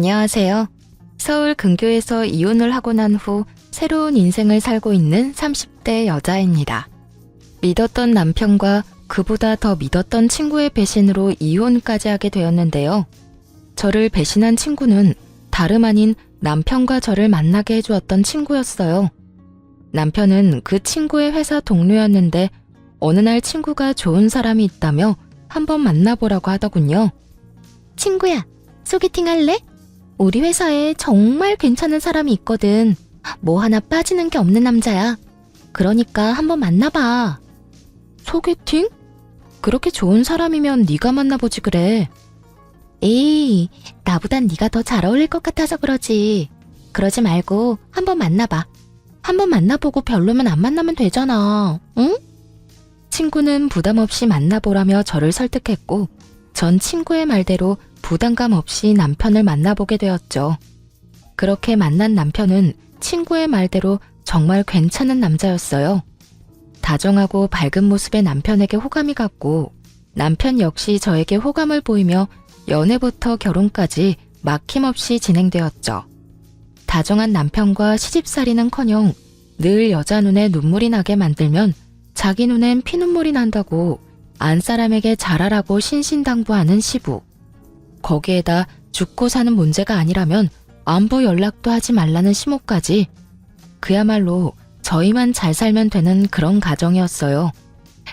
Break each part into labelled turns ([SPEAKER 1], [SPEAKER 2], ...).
[SPEAKER 1] 안녕하세요. 서울 근교에서 이혼을 하고 난 후 새로운 인생을 살고 있는 30대 여자입니다. 믿었던 남편과 그보다 더 믿었던 친구의 배신으로 이혼까지 하게 되었는데요. 저를 배신한 친구는 다름 아닌 남편과 저를 만나게 해주었던 친구였어요. 남편은 그 친구의 회사 동료였는데 어느 날 친구가 좋은 사람이 있다며 한번 만나보라고 하더군요. 친구야, 소개팅 할래? 우리 회사에 정말 괜찮은 사람이 있거든. 뭐 하나 빠지는 게 없는 남자야. 그러니까 한번 만나봐. 소개팅? 그렇게 좋은 사람이면 네가 만나보지 그래. 에이, 나보단 네가 더 잘 어울릴 것 같아서 그러지. 그러지 말고 한번 만나봐. 한번 만나보고 별로면 안 만나면 되잖아. 응? 친구는 부담 없이 만나보라며 저를 설득했고, 전 친구의 말대로 부담감 없이 남편을 만나보게 되었죠. 그렇게 만난 남편은 친구의 말대로 정말 괜찮은 남자였어요. 다정하고 밝은 모습의 남편에게 호감이 갔고, 남편 역시 저에게 호감을 보이며 연애부터 결혼까지 막힘없이 진행되었죠. 다정한 남편과 시집살이는 커녕 늘 여자 눈에 눈물이 나게 만들면 자기 눈엔 피눈물이 난다고 안 사람에게 잘하라고 신신당부하는 시부. 거기에다 죽고 사는 문제가 아니라면 안부 연락도 하지 말라는 시모까지 그야말로 저희만 잘 살면 되는 그런 가정이었어요.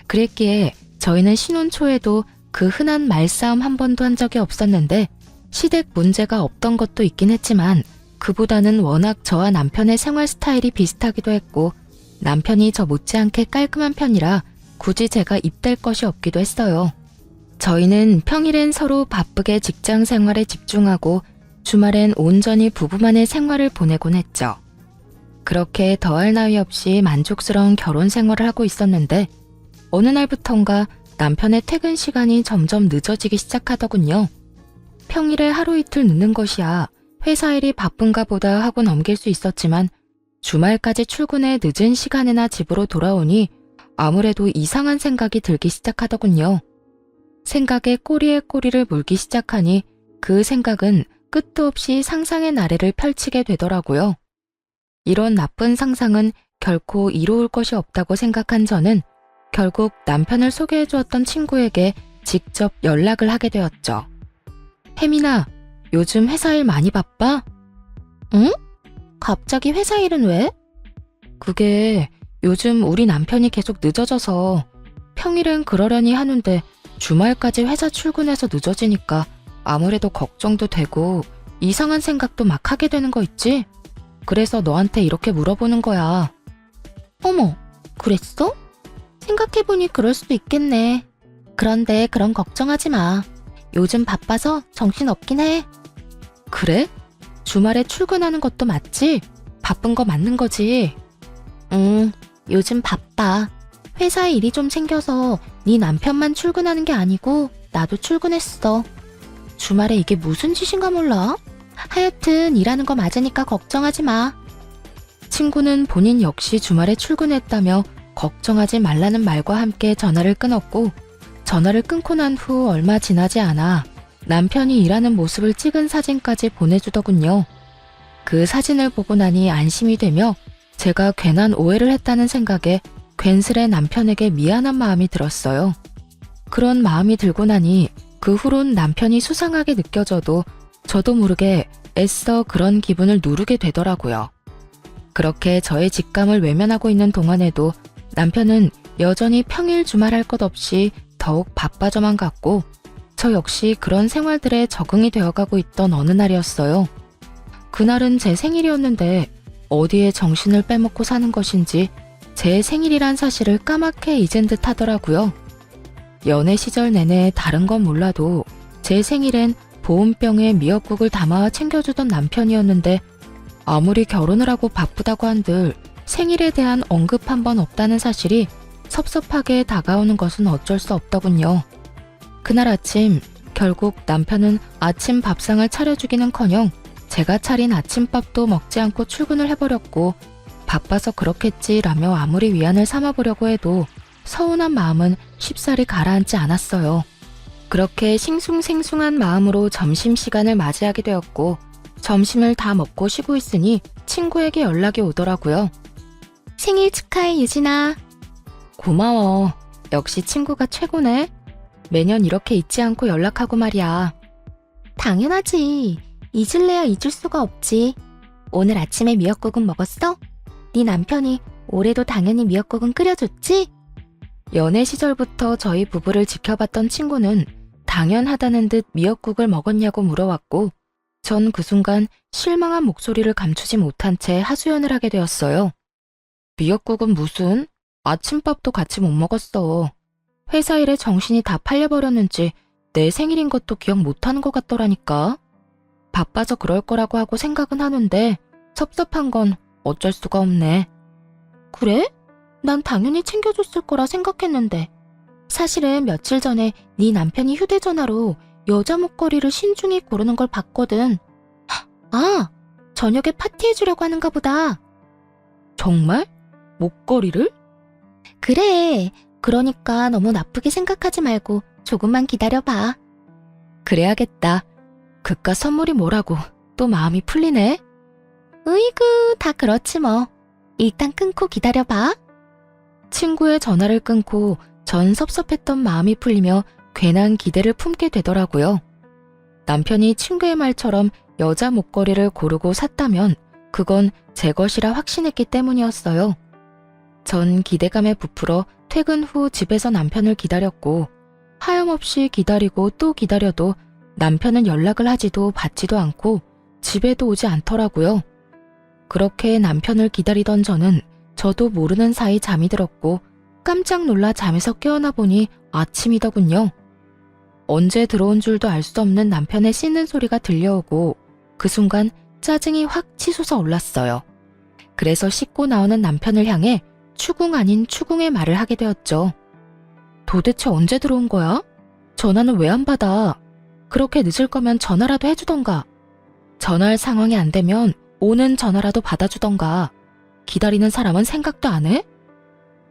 [SPEAKER 1] 그랬기에 저희는 신혼 초에도 그 흔한 말싸움 한 번도 한 적이 없었는데 시댁 문제가 없던 것도 있긴 했지만 그보다는 워낙 저와 남편의 생활 스타일이 비슷하기도 했고 남편이 저 못지않게 깔끔한 편이라 굳이 제가 입댈 것이 없기도 했어요. 저희는 평일엔 서로 바쁘게 직장 생활에 집중하고 주말엔 온전히 부부만의 생활을 보내곤 했죠. 그렇게 더할 나위 없이 만족스러운 결혼 생활을 하고 있었는데 어느 날부턴가 남편의 퇴근 시간이 점점 늦어지기 시작하더군요. 평일에 하루 이틀 늦는 것이야 회사 일이 바쁜가 보다 하고 넘길 수 있었지만 주말까지 출근해 늦은 시간에나 집으로 돌아오니 아무래도 이상한 생각이 들기 시작하더군요. 생각에 꼬리에 꼬리를 물기 시작하니 그 생각은 끝도 없이 상상의 나래를 펼치게 되더라고요. 이런 나쁜 상상은 결코 이로울 것이 없다고 생각한 저는 결국 남편을 소개해 주었던 친구에게 직접 연락을 하게 되었죠. 혜민아, 요즘 회사 일 많이 바빠? 응? 갑자기 회사 일은 왜? 그게 요즘 우리 남편이 계속 늦어져서 평일엔 그러려니 하는데 주말까지 회사 출근해서 늦어지니까 아무래도 걱정도 되고 이상한 생각도 막 하게 되는 거 있지? 그래서 너한테 이렇게 물어보는 거야. 어머, 그랬어? 생각해보니 그럴 수도 있겠네. 그런데 그런 걱정하지 마. 요즘 바빠서 정신 없긴 해. 그래? 주말에 출근하는 것도 맞지? 바쁜 거 맞는 거지? 응, 요즘 바빠. 회사에 일이 좀 생겨서 네 남편만 출근하는 게 아니고 나도 출근했어. 주말에 이게 무슨 짓인가 몰라? 하여튼 일하는 거 맞으니까 걱정하지 마. 친구는 본인 역시 주말에 출근했다며 걱정하지 말라는 말과 함께 전화를 끊었고 전화를 끊고 난 후 얼마 지나지 않아 남편이 일하는 모습을 찍은 사진까지 보내주더군요. 그 사진을 보고 나니 안심이 되며 제가 괜한 오해를 했다는 생각에 괜스레 남편에게 미안한 마음이 들었어요. 그런 마음이 들고 나니 그 후론 남편이 수상하게 느껴져도 저도 모르게 애써 그런 기분을 누르게 되더라고요. 그렇게 저의 직감을 외면하고 있는 동안에도 남편은 여전히 평일 주말 할 것 없이 더욱 바빠져만 갔고 저 역시 그런 생활들에 적응이 되어가고 있던 어느 날이었어요. 그날은 제 생일이었는데 어디에 정신을 빼먹고 사는 것인지 제 생일이란 사실을 까맣게 잊은 듯 하더라고요. 연애 시절 내내 다른 건 몰라도 제 생일엔 보온병에 미역국을 담아 챙겨주던 남편이었는데 아무리 결혼을 하고 바쁘다고 한들 생일에 대한 언급 한 번 없다는 사실이 섭섭하게 다가오는 것은 어쩔 수 없더군요. 그날 아침 결국 남편은 아침 밥상을 차려주기는커녕 제가 차린 아침밥도 먹지 않고 출근을 해버렸고 바빠서 그렇겠지라며 아무리 위안을 삼아보려고 해도 서운한 마음은 쉽사리 가라앉지 않았어요. 그렇게 싱숭생숭한 마음으로 점심시간을 맞이하게 되었고 점심을 다 먹고 쉬고 있으니 친구에게 연락이 오더라고요. 생일 축하해, 유진아. 고마워. 역시 친구가 최고네. 매년 이렇게 잊지 않고 연락하고 말이야. 당연하지. 잊을래야 잊을 수가 없지. 오늘 아침에 미역국은 먹었어? 네 남편이 올해도 당연히 미역국은 끓여줬지? 연애 시절부터 저희 부부를 지켜봤던 친구는 당연하다는 듯 미역국을 먹었냐고 물어왔고, 전 그 순간 실망한 목소리를 감추지 못한 채 하소연을 하게 되었어요. 미역국은 무슨? 아침밥도 같이 못 먹었어. 회사 일에 정신이 다 팔려버렸는지 내 생일인 것도 기억 못하는 것 같더라니까. 바빠서 그럴 거라고 하고 생각은 하는데 섭섭한 건 어쩔 수가 없네. 그래? 난 당연히 챙겨줬을 거라 생각했는데 사실은 며칠 전에 네 남편이 휴대전화로 여자 목걸이를 신중히 고르는 걸 봤거든. 아, 저녁에 파티해주려고 하는가 보다. 정말? 목걸이를? 그래. 그러니까 너무 나쁘게 생각하지 말고 조금만 기다려봐. 그래야겠다. 그깟 선물이 뭐라고 또 마음이 풀리네. 으이구, 다 그렇지 뭐. 일단 끊고 기다려봐. 친구의 전화를 끊고 전 섭섭했던 마음이 풀리며 괜한 기대를 품게 되더라고요. 남편이 친구의 말처럼 여자 목걸이를 고르고 샀다면 그건 제 것이라 확신했기 때문이었어요. 전 기대감에 부풀어 퇴근 후 집에서 남편을 기다렸고 하염없이 기다리고 또 기다려도 남편은 연락을 하지도 받지도 않고 집에도 오지 않더라고요. 그렇게 남편을 기다리던 저는 저도 모르는 사이 잠이 들었고 깜짝 놀라 잠에서 깨어나 보니 아침이더군요. 언제 들어온 줄도 알 수 없는 남편의 씻는 소리가 들려오고 그 순간 짜증이 확 치솟아 올랐어요. 그래서 씻고 나오는 남편을 향해 추궁 아닌 추궁의 말을 하게 되었죠. 도대체 언제 들어온 거야? 전화는 왜 안 받아? 그렇게 늦을 거면 전화라도 해주던가. 전화할 상황이 안 되면 오는 전화라도 받아주던가. 기다리는 사람은 생각도 안 해?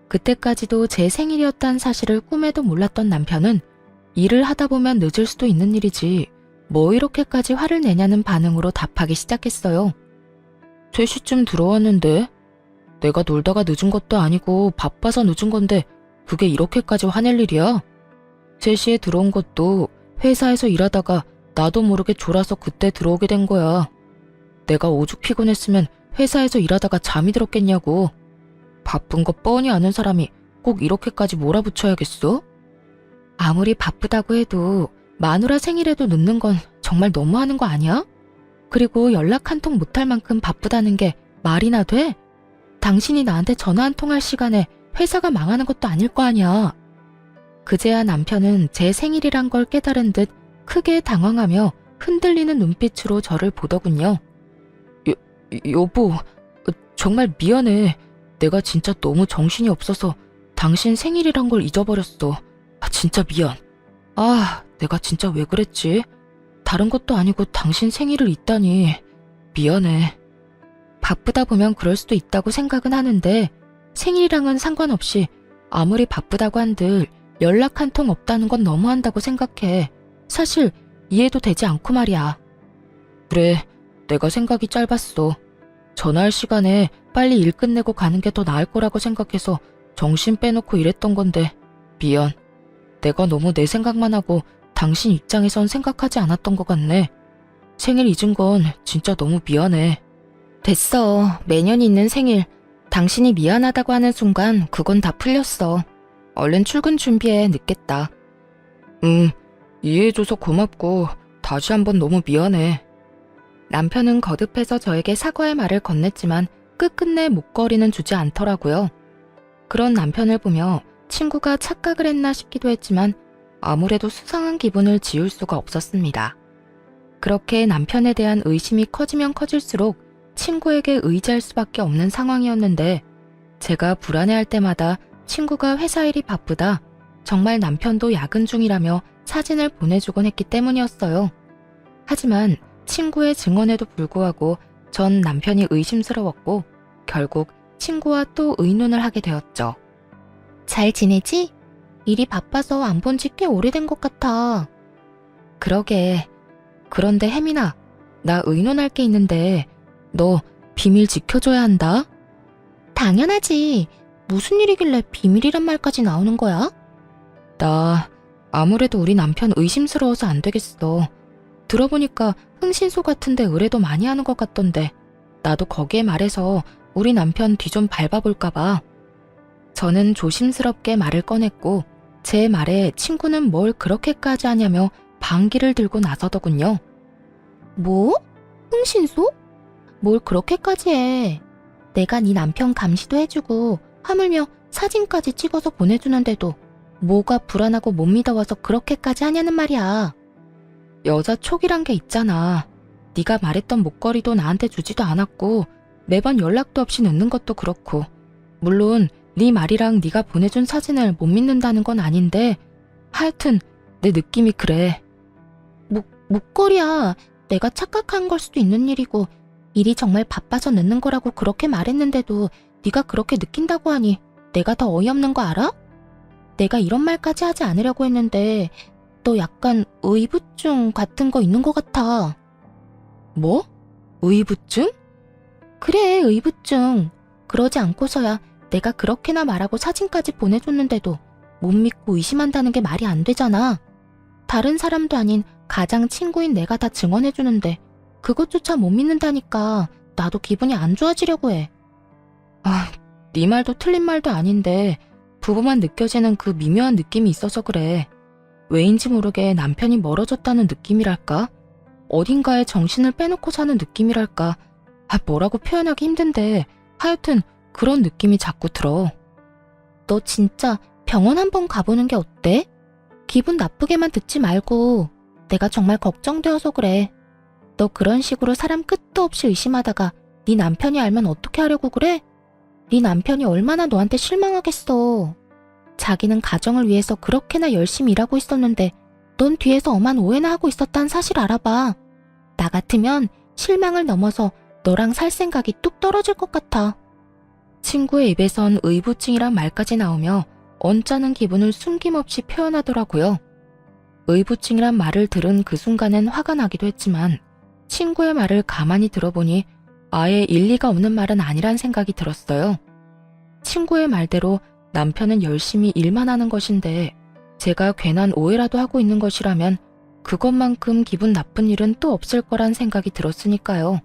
[SPEAKER 1] 그때까지도 제 생일이었다는 사실을 꿈에도 몰랐던 남편은 일을 하다 보면 늦을 수도 있는 일이지 뭐 이렇게까지 화를 내냐는 반응으로 답하기 시작했어요. 3시쯤 들어왔는데 내가 놀다가 늦은 것도 아니고 바빠서 늦은 건데 그게 이렇게까지 화낼 일이야? 3시에 들어온 것도 회사에서 일하다가 나도 모르게 졸아서 그때 들어오게 된 거야. 내가 오죽 피곤했으면 회사에서 일하다가 잠이 들었겠냐고. 바쁜 거 뻔히 아는 사람이 꼭 이렇게까지 몰아붙여야겠어? 아무리 바쁘다고 해도 마누라 생일에도 늦는 건 정말 너무하는 거 아니야? 그리고 연락 한 통 못할 만큼 바쁘다는 게 말이나 돼? 당신이 나한테 전화 한 통 할 시간에 회사가 망하는 것도 아닐 거 아니야. 그제야 남편은 제 생일이란 걸 깨달은 듯 크게 당황하며 흔들리는 눈빛으로 저를 보더군요. 여, 여보, 정말 미안해. 내가 진짜 너무 정신이 없어서 당신 생일이란 걸 잊어버렸어. 아, 진짜 미안. 아, 내가 진짜 왜 그랬지? 다른 것도 아니고 당신 생일을 잊다니. 미안해. 바쁘다 보면 그럴 수도 있다고 생각은 하는데 생일이랑은 상관없이 아무리 바쁘다고 한들 연락 한 통 없다는 건 너무한다고 생각해. 사실 이해도 되지 않고 말이야. 그래, 내가 생각이 짧았어. 전화할 시간에 빨리 일 끝내고 가는 게 더 나을 거라고 생각해서 정신 빼놓고 일했던 건데 미안. 내가 너무 내 생각만 하고 당신 입장에선 생각하지 않았던 것 같네. 생일 잊은 건 진짜 너무 미안해. 됐어. 매년 있는 생일. 당신이 미안하다고 하는 순간 그건 다 풀렸어. 얼른 출근 준비해 늦겠다. 응, 이해해줘서 고맙고 다시 한번 너무 미안해. 남편은 거듭해서 저에게 사과의 말을 건넸지만 끝끝내 목걸이는 주지 않더라고요. 그런 남편을 보며 친구가 착각을 했나 싶기도 했지만 아무래도 수상한 기분을 지울 수가 없었습니다. 그렇게 남편에 대한 의심이 커지면 커질수록 친구에게 의지할 수밖에 없는 상황이었는데 제가 불안해할 때마다 친구가 회사 일이 바쁘다. 정말 남편도 야근 중이라며 사진을 보내주곤 했기 때문이었어요. 하지만 친구의 증언에도 불구하고 전 남편이 의심스러웠고 결국 친구와 또 의논을 하게 되었죠. 잘 지내지? 일이 바빠서 안 본 지 꽤 오래된 것 같아. 그러게. 그런데 혜민아, 나 의논할 게 있는데 너 비밀 지켜줘야 한다.
[SPEAKER 2] 당연하지. 무슨 일이길래 비밀이란 말까지 나오는 거야?
[SPEAKER 1] 나 아무래도 우리 남편 의심스러워서 안 되겠어. 들어보니까 흥신소 같은데 의뢰도 많이 하는 것 같던데 나도 거기에 말해서 우리 남편 뒤 좀 밟아볼까봐. 저는 조심스럽게 말을 꺼냈고 제 말에 친구는 뭘 그렇게까지 하냐며 방귀를 들고 나서더군요.
[SPEAKER 2] 뭐? 흥신소? 뭘 그렇게까지 해. 내가 네 남편 감시도 해주고 하물며 사진까지 찍어서 보내주는데도 뭐가 불안하고 못 믿어와서 그렇게까지 하냐는 말이야.
[SPEAKER 1] 여자 촉이란 게 있잖아. 네가 말했던 목걸이도 나한테 주지도 않았고 매번 연락도 없이 늦는 것도 그렇고 물론 네 말이랑 네가 보내준 사진을 못 믿는다는 건 아닌데 하여튼 내 느낌이 그래.
[SPEAKER 2] 목, 목걸이야. 내가 착각한 걸 수도 있는 일이고 일이 정말 바빠서 늦는 거라고 그렇게 말했는데도 네가 그렇게 느낀다고 하니 내가 더 어이없는 거 알아? 내가 이런 말까지 하지 않으려고 했는데 너 약간 의부증 같은 거 있는 것 같아.
[SPEAKER 1] 뭐? 의부증?
[SPEAKER 2] 그래, 의부증. 그러지 않고서야 내가 그렇게나 말하고 사진까지 보내줬는데도 못 믿고 의심한다는 게 말이 안 되잖아. 다른 사람도 아닌 가장 친구인 내가 다 증언해주는데 그것조차 못 믿는다니까 나도 기분이 안 좋아지려고 해.
[SPEAKER 1] 아, 네 말도 틀린 말도 아닌데 부부만 느껴지는 그 미묘한 느낌이 있어서 그래. 왜인지 모르게 남편이 멀어졌다는 느낌이랄까? 어딘가에 정신을 빼놓고 사는 느낌이랄까? 아, 뭐라고 표현하기 힘든데 하여튼 그런 느낌이 자꾸 들어.
[SPEAKER 2] 너 진짜 병원 한번 가보는 게 어때? 기분 나쁘게만 듣지 말고 내가 정말 걱정되어서 그래. 너 그런 식으로 사람 끝도 없이 의심하다가 네 남편이 알면 어떻게 하려고 그래? 네 남편이 얼마나 너한테 실망하겠어. 자기는 가정을 위해서 그렇게나 열심히 일하고 있었는데 넌 뒤에서 엄한 오해나 하고 있었다는 사실 알아봐. 나 같으면 실망을 넘어서 너랑 살 생각이 뚝 떨어질 것 같아.
[SPEAKER 1] 친구의 입에선 의부증이란 말까지 나오며 언짢은 기분을 숨김없이 표현하더라고요. 의부증이란 말을 들은 그 순간엔 화가 나기도 했지만 친구의 말을 가만히 들어보니 아예 일리가 없는 말은 아니란 생각이 들었어요. 친구의 말대로 남편은 열심히 일만 하는 것인데 제가 괜한 오해라도 하고 있는 것이라면 그것만큼 기분 나쁜 일은 또 없을 거란 생각이 들었으니까요.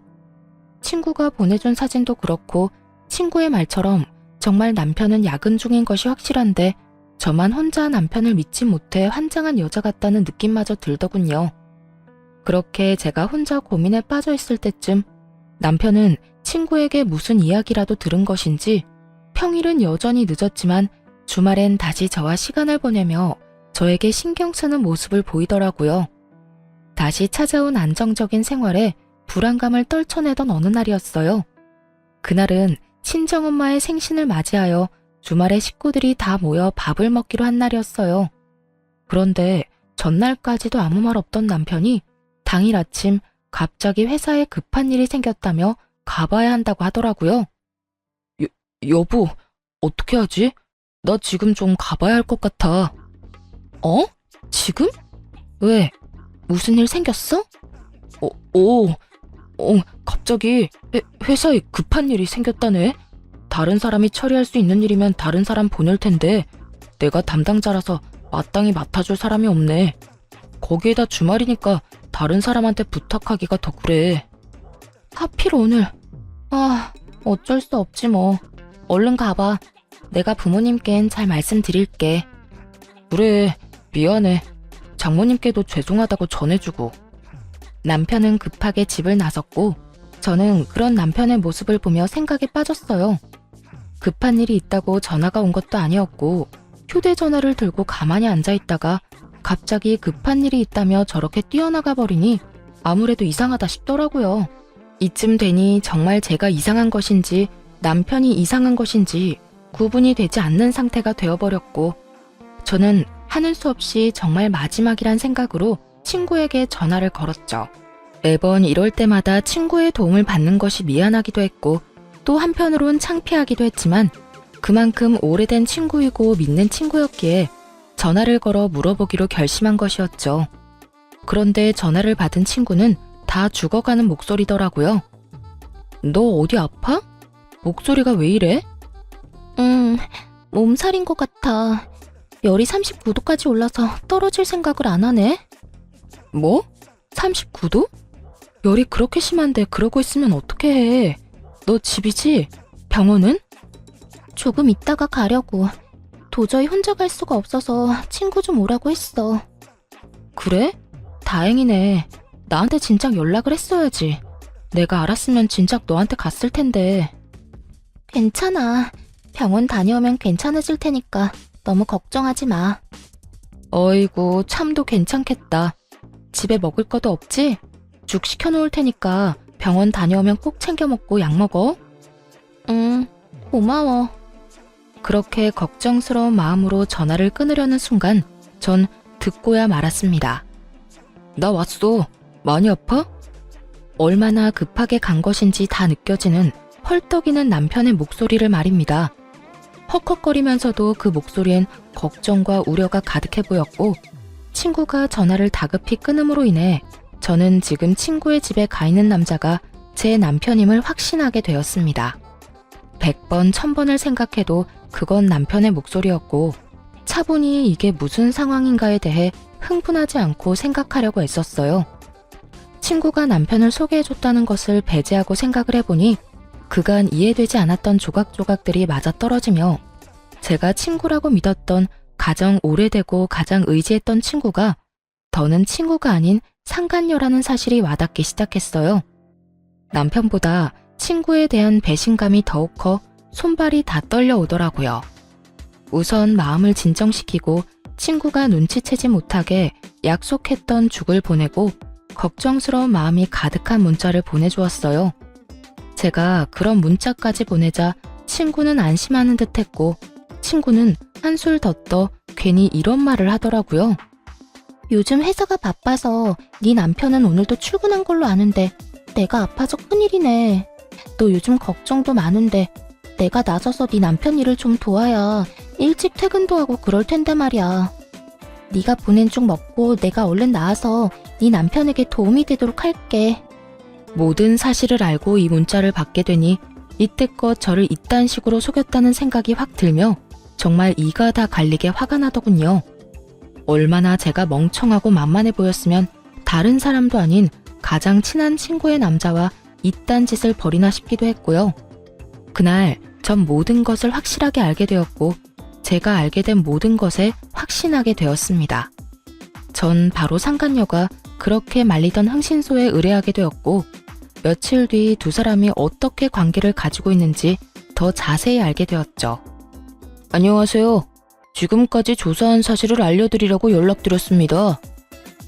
[SPEAKER 1] 친구가 보내준 사진도 그렇고 친구의 말처럼 정말 남편은 야근 중인 것이 확실한데 저만 혼자 남편을 믿지 못해 환장한 여자 같다는 느낌마저 들더군요. 그렇게 제가 혼자 고민에 빠져 있을 때쯤 남편은 친구에게 무슨 이야기라도 들은 것인지 평일은 여전히 늦었지만 주말엔 다시 저와 시간을 보내며 저에게 신경 쓰는 모습을 보이더라고요. 다시 찾아온 안정적인 생활에 불안감을 떨쳐내던 어느 날이었어요. 그날은 친정엄마의 생신을 맞이하여 주말에 식구들이 다 모여 밥을 먹기로 한 날이었어요. 그런데 전날까지도 아무 말 없던 남편이 당일 아침 갑자기 회사에 급한 일이 생겼다며 가봐야 한다고 하더라고요. 여, 여보, 어떻게 하지? 나 지금 좀 가봐야 할 것 같아. 어? 지금? 왜? 무슨 일 생겼어? 어, 오, 어, 갑자기 회, 회사에 급한 일이 생겼다네. 다른 사람이 처리할 수 있는 일이면 다른 사람 보낼 텐데 내가 담당자라서 마땅히 맡아줄 사람이 없네. 거기에다 주말이니까 다른 사람한테 부탁하기가 더 그래. 하필 오늘. 아, 어쩔 수 없지 뭐. 얼른 가봐. 내가 부모님께는 잘 말씀드릴게. 그래, 미안해. 장모님께도 죄송하다고 전해주고. 남편은 급하게 집을 나섰고, 저는 그런 남편의 모습을 보며 생각에 빠졌어요. 급한 일이 있다고 전화가 온 것도 아니었고, 휴대전화를 들고 가만히 앉아 있다가 갑자기 급한 일이 있다며 저렇게 뛰어나가 버리니 아무래도 이상하다 싶더라고요. 이쯤 되니 정말 제가 이상한 것인지 남편이 이상한 것인지 구분이 되지 않는 상태가 되어버렸고, 저는 하는 수 없이 정말 마지막이란 생각으로 친구에게 전화를 걸었죠. 매번 이럴 때마다 친구의 도움을 받는 것이 미안하기도 했고, 또 한편으론 창피하기도 했지만, 그만큼 오래된 친구이고 믿는 친구였기에 전화를 걸어 물어보기로 결심한 것이었죠. 그런데 전화를 받은 친구는 다 죽어가는 목소리더라고요. 너 어디 아파? 목소리가 왜 이래?
[SPEAKER 2] 음, 몸살인 것 같아. 열이 39도까지 올라서 떨어질 생각을 안 하네.
[SPEAKER 1] 뭐? 39도? 열이 그렇게 심한데 그러고 있으면 어떻게 해? 너 집이지? 병원은?
[SPEAKER 2] 조금 있다가 가려고. 도저히 혼자 갈 수가 없어서 친구 좀 오라고 했어.
[SPEAKER 1] 그래? 다행이네. 나한테 진작 연락을 했어야지. 내가 알았으면 진작 너한테 갔을 텐데.
[SPEAKER 2] 괜찮아. 병원 다녀오면 괜찮아질 테니까 너무 걱정하지 마.
[SPEAKER 1] 어이구, 참도 괜찮겠다. 집에 먹을 것도 없지? 죽 시켜놓을 테니까 병원 다녀오면 꼭 챙겨 먹고 약 먹어.
[SPEAKER 2] 응, 고마워.
[SPEAKER 1] 그렇게 걱정스러운 마음으로 전화를 끊으려는 순간 전 듣고야 말았습니다. 나 왔어. 많이 아파? 얼마나 급하게 간 것인지 다 느껴지는 헐떡이는 남편의 목소리를 말입니다. 헉헉거리면서도 그 목소리엔 걱정과 우려가 가득해 보였고 친구가 전화를 다급히 끊음으로 인해 저는 지금 친구의 집에 가 있는 남자가 제 남편임을 확신하게 되었습니다. 100번, 1000번을 생각해도 그건 남편의 목소리였고 차분히 이게 무슨 상황인가에 대해 흥분하지 않고 생각하려고 애썼어요. 친구가 남편을 소개해줬다는 것을 배제하고 생각을 해보니 그간 이해되지 않았던 조각조각들이 맞아 떨어지며 제가 친구라고 믿었던 가장 오래되고 가장 의지했던 친구가 더는 친구가 아닌 상간녀라는 사실이 와닿기 시작했어요. 남편보다 친구에 대한 배신감이 더욱 커 손발이 다 떨려오더라고요. 우선 마음을 진정시키고 친구가 눈치채지 못하게 약속했던 죽을 보내고 걱정스러운 마음이 가득한 문자를 보내주었어요. 제가 그런 문자까지 보내자 친구는 안심하는 듯 했고 친구는 한술 더 떠 괜히 이런 말을 하더라고요.
[SPEAKER 2] 요즘 회사가 바빠서 네 남편은 오늘도 출근한 걸로 아는데 내가 아파서 큰일이네. 너 요즘 걱정도 많은데 내가 나서서 네 남편 일을 좀 도와야 일찍 퇴근도 하고 그럴 텐데 말이야. 네가 보낸 죽 먹고 내가 얼른 나와서 네 남편에게 도움이 되도록 할게.
[SPEAKER 1] 모든 사실을 알고 이 문자를 받게 되니 이때껏 저를 이딴 식으로 속였다는 생각이 확 들며 정말 이가 다 갈리게 화가 나더군요. 얼마나 제가 멍청하고 만만해 보였으면 다른 사람도 아닌 가장 친한 친구의 남자와 이딴 짓을 벌이나 싶기도 했고요. 그날 전 모든 것을 확실하게 알게 되었고 제가 알게 된 모든 것에 확신하게 되었습니다. 전 바로 상간녀가 그렇게 말리던 흥신소에 의뢰하게 되었고 며칠 뒤 두 사람이 어떻게 관계를 가지고 있는지 더 자세히 알게 되었죠. 안녕하세요. 지금까지 조사한 사실을 알려드리려고 연락드렸습니다.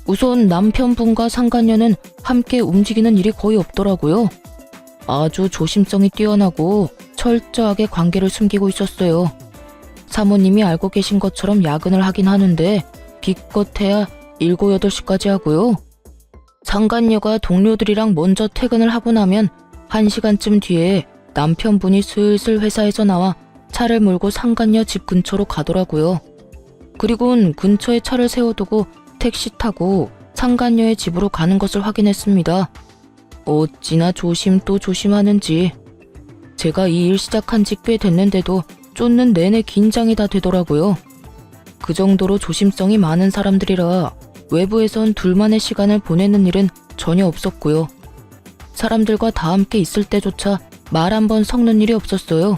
[SPEAKER 1] 우선 남편분과 상간녀는 함께 움직이는 일이 거의 없더라고요. 아주 조심성이 뛰어나고 철저하게 관계를 숨기고 있었어요. 사모님이 알고 계신 것처럼 야근을 하긴 하는데 기껏해야 7, 8시까지 하고요. 상간녀가 동료들이랑 먼저 퇴근을 하고 나면 1시간쯤 뒤에 남편분이 슬슬 회사에서 나와 차를 몰고 상간녀 집 근처로 가더라고요. 그리곤 근처에 차를 세워두고 택시 타고 상간녀의 집으로 가는 것을 확인했습니다. 어찌나 조심 또 조심하는지. 제가 이 일 시작한 지 꽤 됐는데도 쫓는 내내 긴장이 다 되더라고요. 그 정도로 조심성이 많은 사람들이라 외부에선 둘만의 시간을 보내는 일은 전혀 없었고요. 사람들과 다 함께 있을 때조차 말 한 번 섞는 일이 없었어요.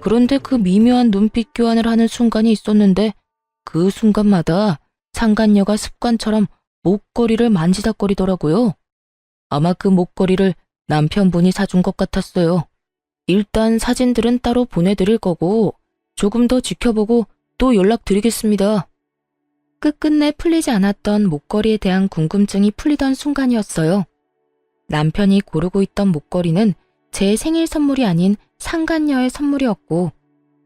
[SPEAKER 1] 그런데 그 미묘한 눈빛 교환을 하는 순간이 있었는데 그 순간마다 상간녀가 습관처럼 목걸이를 만지작거리더라고요. 아마 그 목걸이를 남편분이 사준 것 같았어요. 일단 사진들은 따로 보내드릴 거고 조금 더 지켜보고 또 연락드리겠습니다. 끝끝내 풀리지 않았던 목걸이에 대한 궁금증이 풀리던 순간이었어요. 남편이 고르고 있던 목걸이는 제 생일 선물이 아닌 상간녀의 선물이었고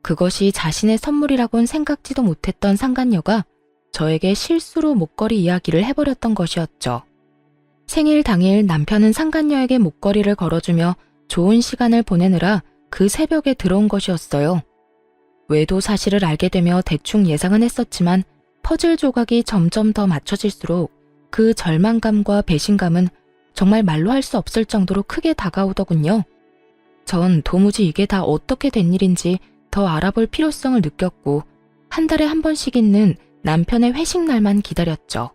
[SPEAKER 1] 그것이 자신의 선물이라곤 생각지도 못했던 상간녀가 저에게 실수로 목걸이 이야기를 해버렸던 것이었죠. 생일 당일 남편은 상간녀에게 목걸이를 걸어주며 좋은 시간을 보내느라 그 새벽에 들어온 것이었어요. 외도 사실을 알게 되며 대충 예상은 했었지만 퍼즐 조각이 점점 더 맞춰질수록 그 절망감과 배신감은 정말 말로 할 수 없을 정도로 크게 다가오더군요. 전 도무지 이게 다 어떻게 된 일인지 더 알아볼 필요성을 느꼈고 한 달에 한 번씩 있는 남편의 회식 날만 기다렸죠.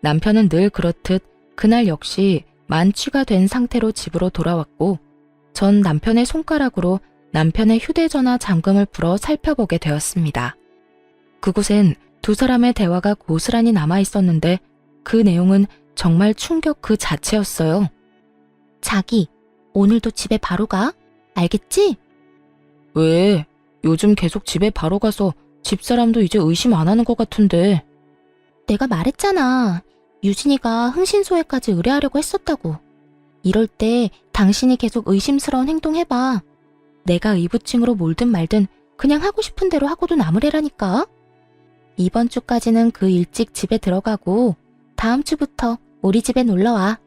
[SPEAKER 1] 남편은 늘 그렇듯 그날 역시 만취가 된 상태로 집으로 돌아왔고 전 남편의 손가락으로 남편의 휴대전화 잠금을 풀어 살펴보게 되었습니다. 그곳엔 두 사람의 대화가 고스란히 남아 있었는데 그 내용은 정말 충격 그 자체였어요.
[SPEAKER 2] 자기, 오늘도 집에 바로 가? 알겠지?
[SPEAKER 1] 왜? 요즘 계속 집에 바로 가서 집사람도 이제 의심 안 하는 것 같은데.
[SPEAKER 2] 내가 말했잖아. 유진이가 흥신소에까지 의뢰하려고 했었다고. 이럴 때 당신이 계속 의심스러운 행동 해봐. 내가 의부증으로 몰든 말든 그냥 하고 싶은 대로 하고도 남으래라니까. 이번 주까지는 그 일찍 집에 들어가고 다음 주부터 우리 집에 놀러와.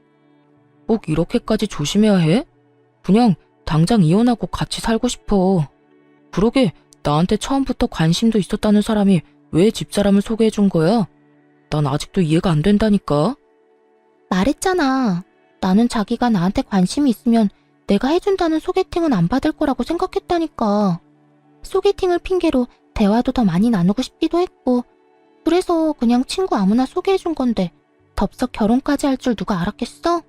[SPEAKER 1] 꼭 이렇게까지 조심해야 해? 그냥 당장 이혼하고 같이 살고 싶어. 그러게 나한테 처음부터 관심도 있었다는 사람이 왜 집사람을 소개해 준 거야? 난 아직도 이해가 안 된다니까.
[SPEAKER 2] 말했잖아. 나는 자기가 나한테 관심이 있으면 내가 해준다는 소개팅은 안 받을 거라고 생각했다니까. 소개팅을 핑계로 대화도 더 많이 나누고 싶기도 했고, 그래서 그냥 친구 아무나 소개해준 건데, 덥석 결혼까지 할 줄 누가 알았겠어?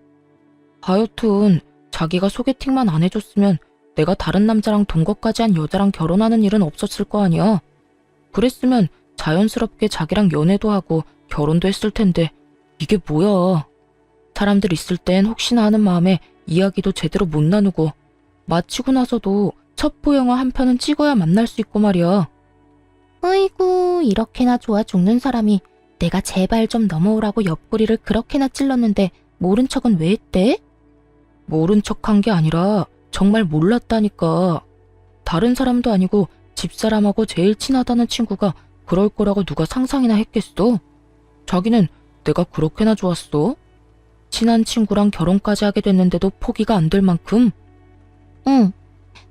[SPEAKER 1] 하여튼 자기가 소개팅만 안 해줬으면 내가 다른 남자랑 동거까지 한 여자랑 결혼하는 일은 없었을 거 아니야. 그랬으면 자연스럽게 자기랑 연애도 하고 결혼도 했을 텐데 이게 뭐야. 사람들 있을 땐 혹시나 하는 마음에 이야기도 제대로 못 나누고 마치고 나서도 첩보 영화 한 편은 찍어야 만날 수 있고 말이야.
[SPEAKER 2] 아이고, 이렇게나 좋아 죽는 사람이 내가 제발 좀 넘어오라고 옆구리를 그렇게나 찔렀는데 모른 척은 왜 했대?
[SPEAKER 1] 모른 척한 게 아니라 정말 몰랐다니까. 다른 사람도 아니고 집사람하고 제일 친하다는 친구가 그럴 거라고 누가 상상이나 했겠어? 자기는 내가 그렇게나 좋았어? 친한 친구랑 결혼까지 하게 됐는데도 포기가 안 될 만큼?
[SPEAKER 2] 응.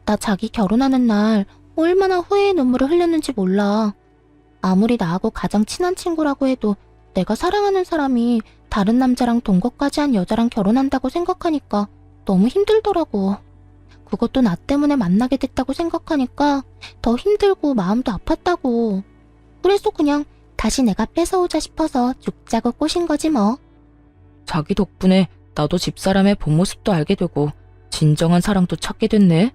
[SPEAKER 2] 나 자기 결혼하는 날 얼마나 후회의 눈물을 흘렸는지 몰라. 아무리 나하고 가장 친한 친구라고 해도 내가 사랑하는 사람이 다른 남자랑 동거까지 한 여자랑 결혼한다고 생각하니까 너무 힘들더라고. 그것도 나 때문에 만나게 됐다고 생각하니까 더 힘들고 마음도 아팠다고. 그래서 그냥 다시 내가 뺏어오자 싶어서 죽자고 꼬신 거지 뭐.
[SPEAKER 1] 자기 덕분에 나도 집사람의 본 모습도 알게 되고 진정한 사랑도 찾게 됐네.